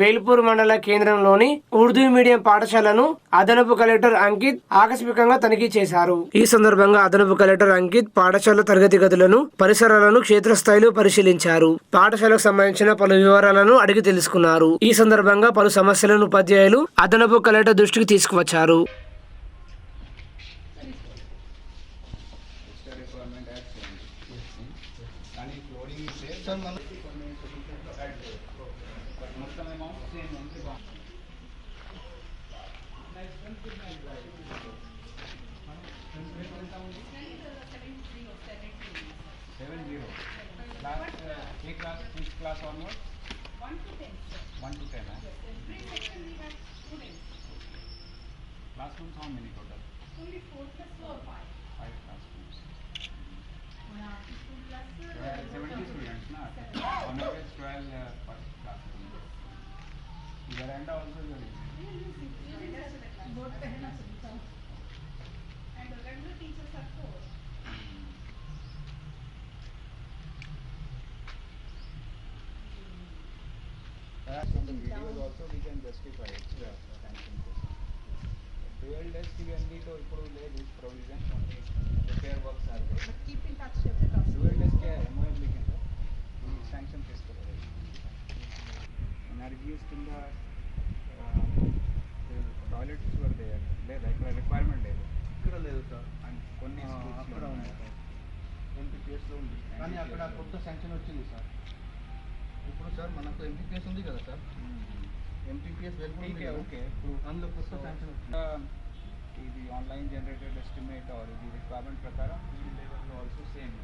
వేల్పూర్ మండల కేంద్రంలోని ఉర్దూ మీడియం పాఠశాలను అదనపు కలెక్టర్ అంకిత్ ఆకస్మికంగా తనిఖీ చేశారు. ఈ సందర్భంగా అదనపు కలెక్టర్ అంకిత్ పాఠశాల తరగతి గదులను పరిసరాలను క్షేత్రస్థాయిలో పరిశీలించారు. పాఠశాలకు సంబంధించిన పలు వివరాలను అడిగి తెలుసుకున్నారు. ఈ సందర్భంగా పలు సమస్యలను ఉపాధ్యాయులు అదనపు కలెక్టర్ దృష్టికి తీసుకువచ్చారు. Total amount same on the bottom. Seven zero. Class, uh, A class, which class onwards? One to ten. One to ten, eh? Yes. section we have students. Classrooms how many total? Only four plus four, five. Five classrooms. and also you And regular teachers are four. Uh, the videos also we can justify it. Yeah. Sanction Dual desk ఇవన్నీ తో ఇప్పుడు లేదు provision only repair works are there but keep in touch with the cost dual desk MOMB కింద sanction చేసుకోవాలి toilets were there లేదా ఇక్కడ requirement లేదు ఇక్కడ లేదు సార్. అండ్ కొన్ని అక్కడ ఉన్నాయి. ఉంది ఎంపీపీఎస్లో ఉంది. కానీ అక్కడ. కొత్త శాంక్షన్ వచ్చింది సార్. ఇప్పుడు సార్ మనకు ఎంపీపీఎస్ ఉంది కదా సార్. ఎంపీపీఎస్ ఉంది ఓకే ఇప్పుడు అందులో కొత్త శాంక్షన్ వచ్చింది. uh, ఇది ఆన్లైన్ జనరేటెడ్ ఎస్టిమేట్ ఆర్ ఇది రిక్వైర్మెంట్ ప్రకారం ఈ లెవెల్లో also same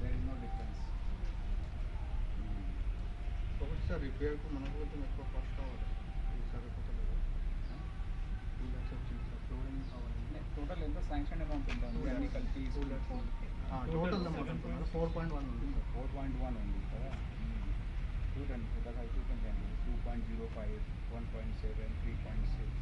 there is no difference ఒకటి సార్ రిపేర్కు మనకు కొంచెం ఎక్కువ టోటల్ ఎంత శాంక్షన్ అమౌంట్ ఉంటుంది అన్ని కలిపి టూ ల్యాక్స్ టోటల్ అమౌంట్ అంటున్నారు ఫోర్ పాయింట్ వన్ ఉంది సార్ ఫోర్ పాయింట్ వన్ ఉంది కదా చూడండి పెద్దగా చూపించండి two point zero five one point seven three point six